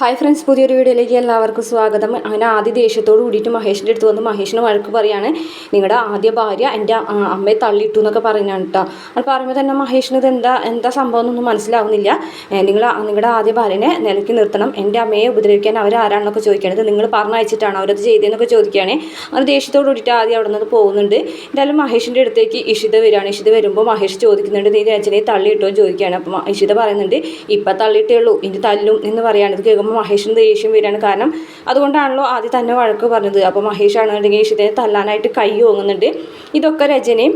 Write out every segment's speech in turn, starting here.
Hi friends പുതിയൊരു വീഡിയോയിലേക്ക് എല്ലാവർക്കും സ്വാഗതം. അങ്ങനെ ആദ്യ ദേഷ്യത്തോട് കൂടിയിട്ട് മഹേഷിന്റെ അടുത്ത് വന്ന് മഹേഷിന് വഴക്ക് പറയാണ്. നിങ്ങളുടെ ആദ്യ ഭാര്യ എന്റെ അമ്മയെ തള്ളിയിട്ടു എന്നൊക്കെ പറയുന്നതാണ് കേട്ടോ അത് പറയുമ്പോൾ തന്നെ മഹേഷിന് ഇത് എന്താ എന്താ സംഭവം എന്നൊന്നും മനസ്സിലാവുന്നില്ല. നിങ്ങൾ നിങ്ങളുടെ ആദ്യ ഭാര്യനെ നിലയ്ക്ക് നിർത്തണം. എന്റെ അമ്മയെ ഉപദ്രവിക്കാൻ അവരാരാണെന്നൊക്കെ ചോദിക്കണത് നിങ്ങൾ പറഞ്ഞയച്ചിട്ടാണ് അവരത് ചെയ്തതെന്നൊക്കെ ചോദിക്കുകയാണ്. അത് ദേഷ്യത്തോട് കൂടിയിട്ട് ആദ്യം അവിടെ നിന്ന് പോകുന്നുണ്ട്. എന്തായാലും മഹേഷിന്റെ അടുത്തേക്ക് ഇഷിത വരികയാണ്. ഇഷിത വരുമ്പോൾ മഹേഷ് ചോദിക്കുന്നുണ്ട് നീ രചനയെ തള്ളിയിട്ടോ? ചോദിക്കുകയാണ്. അപ്പോൾ ഇഷിത പറയുന്നുണ്ട് ഇപ്പം തള്ളിയിട്ടേ ഉള്ളൂ. ഇനി തല്ലും എന്ന് പറയുകയാണ് ഇത് കേൾക്കുമ്പോൾ മഹേഷിന് ദേഷ്യം വരികയാണ്. കാരണം അതുകൊണ്ടാണല്ലോ ആദ്യം തന്നെ വഴക്ക് പറഞ്ഞത്. അപ്പോൾ മഹേഷാണ് അല്ലെങ്കിൽ ഇഷിതയെ തല്ലാനായിട്ട് കൈ ഓങ്ങുന്നുണ്ട്. ഇതൊക്കെ രചനയും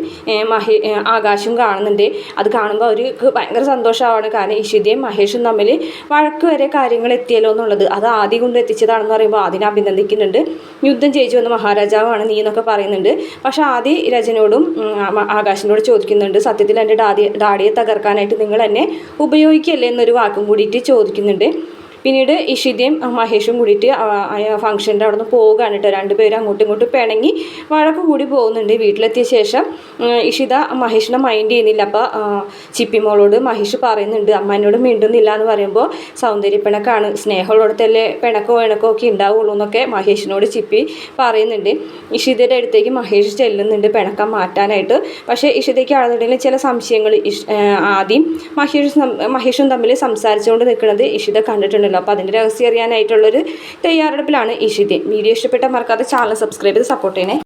മഹേ ആകാശും കാണുന്നുണ്ട്. അത് കാണുമ്പോൾ അവർക്ക് ഭയങ്കര സന്തോഷമാണ്. കാരണം ഇഷിതയും മഹേഷും തമ്മിൽ വഴക്ക് വരെ കാര്യങ്ങൾ എത്തിയല്ലോ എന്നുള്ളത്. അത് ആദ്യം കൊണ്ട് എത്തിച്ചതാണെന്ന് പറയുമ്പോൾ അതിനെ അഭിനന്ദിക്കുന്നുണ്ട്. യുദ്ധം ജയിച്ചു വന്ന മഹാരാജാവാണ് നീ എന്നൊക്കെ പറയുന്നുണ്ട്. പക്ഷേ ആദ്യം രചനയോടും ആകാശിനോട് ചോദിക്കുന്നുണ്ട്. സത്യത്തിൽ എന്റെ ഡാഡി ഡാഡിയെ തകർക്കാനായിട്ട് നിങ്ങൾ എന്നെ ഉപയോഗിക്കല്ലേ എന്നൊരു വാക്കും കൂടിയിട്ട് ചോദിക്കുന്നുണ്ട്. പിന്നീട് ഇഷിതയും മഹേഷും കൂടിയിട്ട് ഫംഗ്ഷന്റെ അവിടെ നിന്ന് പോവുകയാണ് കേട്ടോ. രണ്ടുപേരും അങ്ങോട്ടും ഇങ്ങോട്ടും പിണങ്ങി വഴക്ക് കൂടി പോകുന്നുണ്ട്. വീട്ടിലെത്തിയ ശേഷം ഇഷിത മഹേഷിനെ മൈൻഡ് ചെയ്യുന്നില്ല. അപ്പോൾ ചിപ്പിമോളോട് മഹേഷ് പറയുന്നുണ്ട് അമ്മ എന്നോട് മിണ്ടുന്നില്ല എന്ന് പറയുമ്പോൾ സൗന്ദര്യ പിണക്കാണ്. സ്നേഹമുള്ളിടത്തല്ലേ പിണക്കോ ഇണക്കോ ഒക്കെ ഉണ്ടാവുള്ളൂ എന്നൊക്കെ മഹേഷിനോട് ചിപ്പി പറയുന്നുണ്ട്. ഇഷിതയുടെ അടുത്തേക്ക് മഹേഷ് ചെല്ലുന്നുണ്ട് പിണക്കം മാറ്റാനായിട്ട്. പക്ഷേ ഇഷിതയ്ക്ക് ആണെന്നുണ്ടെങ്കിൽ ചില സംശയങ്ങൾ ആദ്യം മഹേഷ് മഹേഷും തമ്മിൽ സംസാരിച്ചുകൊണ്ട് നിൽക്കുന്നത് ഇഷിത കണ്ടിട്ടുണ്ടല്ലോ. അപ്പോൾ അതിന്റെ രഹസ്യം അറിയാനായിട്ടുള്ളൊരു തയ്യാറെടുപ്പിലാണ് ഇഷിത വീഡിയോ ഇഷ്ടപ്പെട്ട മറക്കാതെ ചാനൽ സബ്സ്ക്രൈബ് ചെയ്ത് സപ്പോർട്ട് ചെയ്യണേ.